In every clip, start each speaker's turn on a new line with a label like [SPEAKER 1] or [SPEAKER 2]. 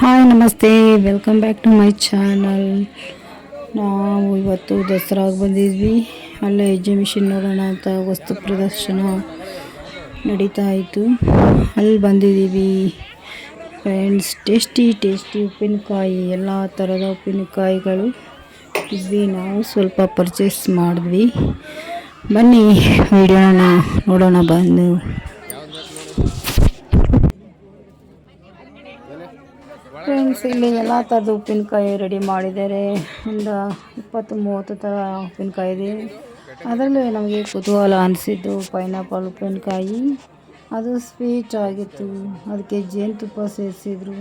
[SPEAKER 1] Hi, ನಮಸ್ತೆ. Welcome back to my channel ನಾವು ಇವತ್ತು ದಸರಾಗೆ ಬಂದಿದ್ವಿ. ಅಲ್ಲೇ ಎಕ್ಸಿಬಿಷನ್ ನೋಡೋಣ ಅಂತ ವಸ್ತು ಪ್ರದರ್ಶನ ನಡೀತಾ ಇತ್ತು. ಅಲ್ಲಿ ಬಂದಿದ್ದೀವಿ. ಫ್ರೆಂಡ್ಸ್ ಟೇಸ್ಟಿ ಟೇಸ್ಟಿ ಉಪ್ಪಿನಕಾಯಿ. ಎಲ್ಲ ಥರದ ಉಪ್ಪಿನಕಾಯಿಗಳು ಇದ್ವಿ. ನಾವು ಸ್ವಲ್ಪ ಪರ್ಚೇಸ್ ಮಾಡಿದ್ವಿ. ಬನ್ನಿ, ವಿಡಿಯೋನ ನೋಡೋಣ ಬಂದು. ಫ್ರೆಂಡ್ಸ್ ಇಲ್ಲಿ ಎಲ್ಲ ಥರದ ಉಪ್ಪಿನಕಾಯಿ ರೆಡಿ ಮಾಡಿದ್ದಾರೆ. ಒಂದು ಇಪ್ಪತ್ತು ಮೂವತ್ತು ಥರ ಉಪ್ಪಿನಕಾಯಿ ಇದೆ. ಅದರಲ್ಲೂ ನಮಗೆ ಕುತೂಹಲ ಅನಿಸಿದ್ದು ಪೈನಾಪಲ್ ಉಪ್ಪಿನಕಾಯಿ. ಅದು ಸ್ವೀಟ್ ಆಗಿತ್ತು. ಅದಕ್ಕೆ ಜೇನುತುಪ್ಪ ಸೇರಿಸಿದ್ರು.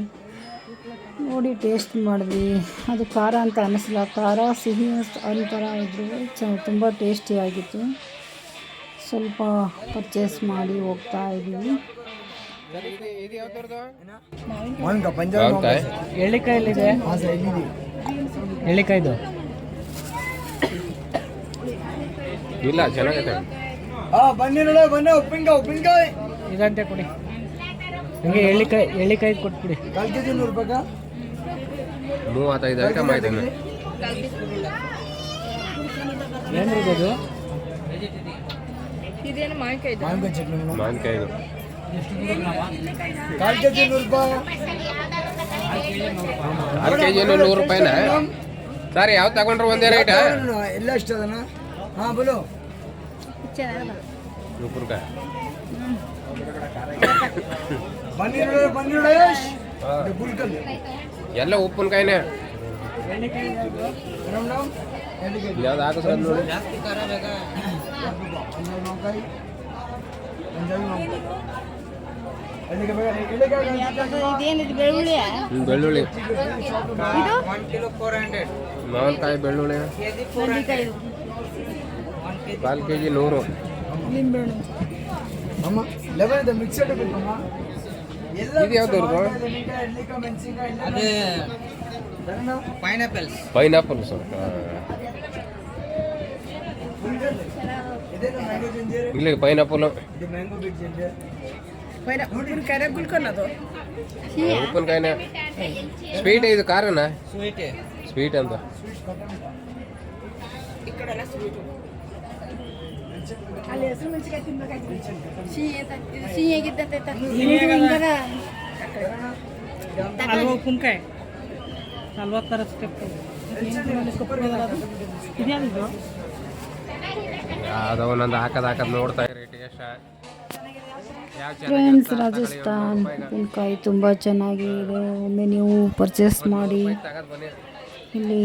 [SPEAKER 1] ನೋಡಿ ಟೇಸ್ಟ್ ಮಾಡಿದ್ವಿ ಅದು ಖಾರ ಅಂತ ಅನ್ನಿಸಲ್ಲ ಖಾರ, ಸಿಹಿ ಒಂಥರ ಇದ್ರು. ಚ, ತುಂಬ ಟೇಸ್ಟಿಯಾಗಿತ್ತು ಸ್ವಲ್ಪ ಪರ್ಚೇಸ್ ಮಾಡಿ ಹೋಗ್ತಾ ಇದ್ದೀವಿ
[SPEAKER 2] ಎಳ್ಳಿಕಾಯಲ್ಲಿದೆ. ಎಳ್ಳಿಕಾಯ್ದು.
[SPEAKER 3] ಇಲ್ಲ ಚೆನ್ನಾಗೈತೆ.
[SPEAKER 4] ಬನ್ನಿ ನೋಡ ಬನ್ನಿ ಉಪ್ಪಿನಕಾಯಿ ಉಪ್ಪಿನಕಾಯಿ.
[SPEAKER 2] ಇದಂತೆ ಕೊಡಿ. ಹಂಗೆ ಎಳ್ಳಿಕಾಯಿ ಎಳ್ಳಿಕಾಯಿ ಕೊಟ್ಬಿಡಿ.
[SPEAKER 4] ಕಾಲ್ ಕೆ ಜಿ ನೂರು ರೂಪಾಯಿ
[SPEAKER 3] ಮೂವತ್ತೈದು ಐಟಮ್ ಆಯ್ತು
[SPEAKER 2] ಏನ್ರಿ ಇದು?
[SPEAKER 4] ಮಾವಿನಕಾಯಿ ಚಟ್ನಿ.
[SPEAKER 3] ಮಾವಿನಕಾಯಿ
[SPEAKER 4] ಕಾಲ್ ಕೆ ಜಿ ನೂರು ರೂಪಾಯಿ
[SPEAKER 3] ಆರು ಕೆ ಜಿನು ನೂರು ರೂಪಾಯಿನ? ಸರ್ ಯಾವ್ದು ತಗೊಂಡ್ರು ಒಂದೇ ರೇಟ್
[SPEAKER 4] ಎಲ್ಲ ಎಷ್ಟು ಅದನ? ಹಾ ಬೋಲು.
[SPEAKER 3] ರೂಪಾಯಿ. ಎಲ್ಲ ಉಪ್ಪಿನಕಾಯಿನೇ. ಯಾವ್ದು ಹಾಕಿಸ್ರ ನೋಡಿ. ಬೆಳ್ಳುಳ್ಳಿ. ಮಾವಿನಕಾಯಿ ಬೆಳ್ಳುಳ್ಳಿ. ಕಾಲು ಕೆ ಜಿ ನೂರು.
[SPEAKER 4] ಅಮ್ಮ ಲೆಮನ್ ಇದೆ ಮಿಕ್ಸಡ್ ಬೇಕಮ್ಮ. ಎಲ್ಲ
[SPEAKER 3] ಇದು ಯಾವ್ದು ಅವ್ರದ್ದು?
[SPEAKER 4] ಎಲ್ಲಿಕ ಮೆಣಸಿನಕಾಯಿ ಅದೇ ಪೈನಾಪಲ್ಸ್
[SPEAKER 3] ಪೈನಾಪಲ್ ಸರ್
[SPEAKER 4] ಇದೇನು ಮ್ಯಾಂಗೋ ಜಿಂಜರ್
[SPEAKER 3] ಇಲ್ಲಿ ಪೈನಾಪಲ್ ಉಪ್ಪಿನಕಾಯಿನೇ ಸ್ವೀಟ್ ಇದು ಖಾರನ
[SPEAKER 4] ಸ್ವೀಟ್
[SPEAKER 3] ಸ್ವೀಟ್ ಅಂತ
[SPEAKER 2] ಹಲ್ವಾ ಉಪ್ಪಿನಕಾಯಿ. ನಲ್ವತ್ತರ ಸ್ಟೆಪ್ ಇದ್ಯಾವುದು
[SPEAKER 3] ಯಾವ್ದೋ ಒಂದೊಂದು ಹಾಕದ್ ಹಾಕದ್ ನೋಡ್ತಾ ಇರಿ ಟೇಸ್ಟ್
[SPEAKER 1] ಫ್ರೆಂಡ್ಸ್ ರಾಜಸ್ಥಾನ್ ಉಪ್ಪಿನಕಾಯಿ ತುಂಬ ಚೆನ್ನಾಗಿದೆ ಒಮ್ಮೆ ನೀವು ಪರ್ಚೇಸ್ ಮಾಡಿ. ಇಲ್ಲಿ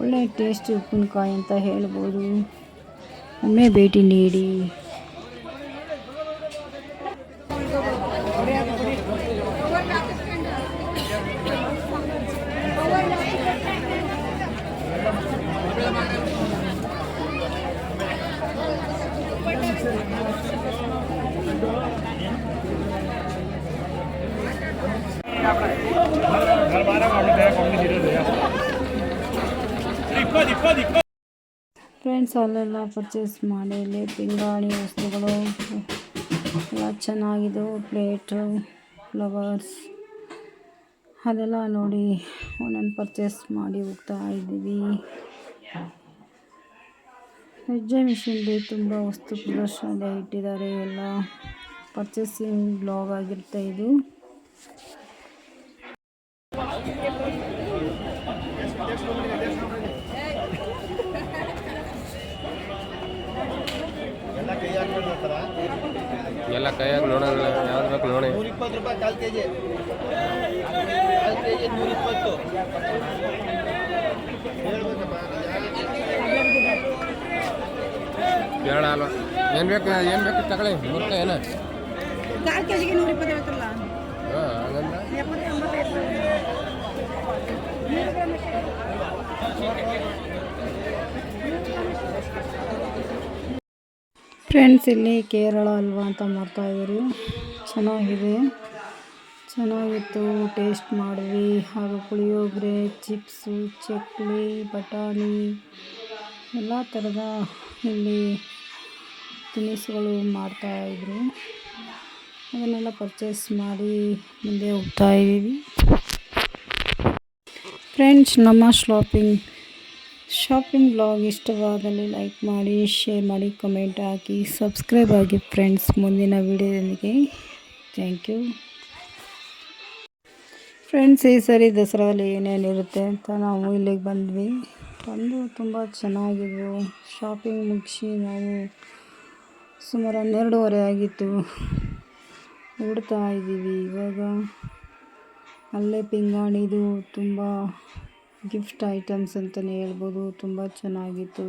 [SPEAKER 1] ಒಳ್ಳೆ ಟೇಸ್ಟ್ ಉಪ್ಪಿನಕಾಯಿ ಅಂತ ಹೇಳ್ಬೋದು. ಒಮ್ಮೆ ಭೇಟಿ ನೀಡಿ. ಫ್ರೆಂಡ್ಸ್ ಅಲ್ಲೆಲ್ಲ ಪರ್ಚೇಸ್ ಮಾಡಿ, ಇಲ್ಲಿ ಪಿಂಗಾಣಿ ವಸ್ತುಗಳು, ಎಲ್ಲ ಚೆನ್ನಾಗಿದ್ದು ಪ್ಲೇಟು ಫ್ಲವರ್ಸ್ ಅದೆಲ್ಲ ನೋಡಿ ಒಂದೊಂದು ಪರ್ಚೇಸ್ ಮಾಡಿ ಹೋಗ್ತಾ ಇದ್ದೀವಿ. ಎಕ್ಸಿಬಿಷನ್ಲಿ ತುಂಬ ವಸ್ತು ಪ್ರದರ್ಶನ ಇಟ್ಟಿದ್ದಾರೆ, ಎಲ್ಲ ಪರ್ಚೇಸಿಂಗ್ ಬ್ಲಾಗ್ ಆಗಿರುತ್ತೆ ಇದು
[SPEAKER 3] ಎಲ್ಲ ಕೈಯಾಗ ನೋಡೋಣ ಯಾವ್ದು ಬೇಕು ನೋಡಿ
[SPEAKER 4] ಇಪ್ಪತ್ತು ರೂಪಾಯಿ ಕಾಲ್ ಕೆ ಜಿ ಕಾಲ್ ಕೆ ಜಿ ನೂರ ಇಪ್ಪತ್ತು
[SPEAKER 3] ಬೇಡ ಅಲ್ವಾ? ಏನು ಬೇಕು ಏನು ಬೇಕು ತಗೊಳ್ಳಿ. ನೂರು ರೂಪಾಯಿ ಏನ?
[SPEAKER 5] ಕಾಲು ಕೆ ಜಿಗೆ ನೂರ ಇಪ್ಪತ್ತು ಐವತ್ತಲ್ಲ
[SPEAKER 3] ಹಾಂ ಹಂಗಂದ್ರೆ
[SPEAKER 1] ಫ್ರೆಂಡ್ಸ್ ಇಲ್ಲಿ ಕೇರಳ ಹಲ್ವಾ ಅಂತ ಮಾಡ್ತಾ ಇದ್ದೀರಿ. ಚೆನ್ನಾಗಿದೆ. ಚೆನ್ನಾಗಿತ್ತು. ಟೇಸ್ಟ್ ಮಾಡಿದ್ವಿ. ಹಾಗೂ ಪುಳಿಯೋಗರೆ ಚಿಪ್ಸು ಚಕ್ಲಿ, ಬಟಾಣಿ, ಎಲ್ಲ ಥರದ ಇಲ್ಲಿ ತಿನಿಸುಗಳು ಮಾಡ್ತಾಯಿದ್ರು ಅದನ್ನೆಲ್ಲ ಪರ್ಚೇಸ್ ಮಾಡಿ ಮುಂದೆ ಹೋಗ್ತಾ ಇದ್ದೀವಿ. ಫ್ರೆಂಡ್ಸ್ ನಮ್ಮ ಶಾಪಿಂಗ್ ಶಾಪಿಂಗ್ ಬ್ಲಾಗ್ ಇಷ್ಟವಾದಲ್ಲಿ ಲೈಕ್ ಮಾಡಿ ಶೇರ್ ಮಾಡಿ ಕಮೆಂಟ್ ಹಾಕಿ ಸಬ್ಸ್ಕ್ರೈಬ್ ಆಗಿ ಫ್ರೆಂಡ್ಸ್ ಮುಂದಿನ ವಿಡಿಯೋದೊಂದಿಗೆ ಥ್ಯಾಂಕ್ ಯು ಫ್ರೆಂಡ್ಸ್ ಈ ಸರಿ ದಸರಾದಲ್ಲಿ ಏನೇನಿರುತ್ತೆ ಅಂತ ನಾವು ಇಲ್ಲಿಗೆ ಬಂದ್ವಿ. ಬಂದು ತುಂಬ ಚೆನ್ನಾಗಿದ್ವು. ಶಾಪಿಂಗ್ ಮುಗಿಸಿ ನಾವು ಸುಮಾರು ಹನ್ನೆರಡೂವರೆ ಆಗಿತ್ತು. ಇದ್ದೀವಿ ಇವಾಗ. ಅಲ್ಲೇ ಪಿಂಗಾಣಿದು ತುಂಬ ಗಿಫ್ಟ್ ಐಟಮ್ಸ್ ಅಂತಲೇ ಹೇಳ್ಬೋದು. ತುಂಬ ಚೆನ್ನಾಗಿತ್ತು.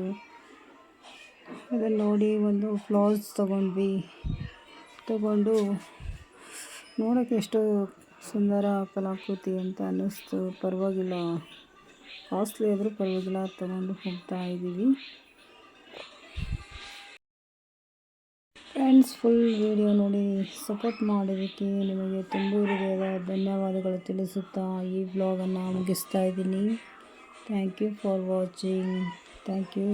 [SPEAKER 1] ಅದನ್ನು ನೋಡಿ ಒಂದು ಫ್ಲೌಸ್ ತಗೊಂಡ್ವಿ. ತಗೊಂಡು ನೋಡೋಕ್ಕೆ ಎಷ್ಟು ಸುಂದರ ಕಲಾಕೃತಿ ಅಂತ ಅನ್ನಿಸ್ತು. ಪರವಾಗಿಲ್ಲ. ಕಾಸ್ಟ್ಲಿ ಆದರೂ ಪರವಾಗಿಲ್ಲ. ತೊಗೊಂಡು ಹೋಗ್ತಾ ಇದ್ದೀವಿ. ಫ್ರೆಂಡ್ಸ್ ಫುಲ್ ವಿಡಿಯೋ ನೋಡಿ ಸಪೋರ್ಟ್ ಮಾಡೋದಕ್ಕೆ ನಿಮಗೆ ತುಂಬ ಹೃದಯದ ಧನ್ಯವಾದಗಳು ತಿಳಿಸುತ್ತಾ ಈ ಬ್ಲಾಗನ್ನು ಮುಗಿಸ್ತಾ ಇದ್ದೀನಿ. Thank you for watching thank you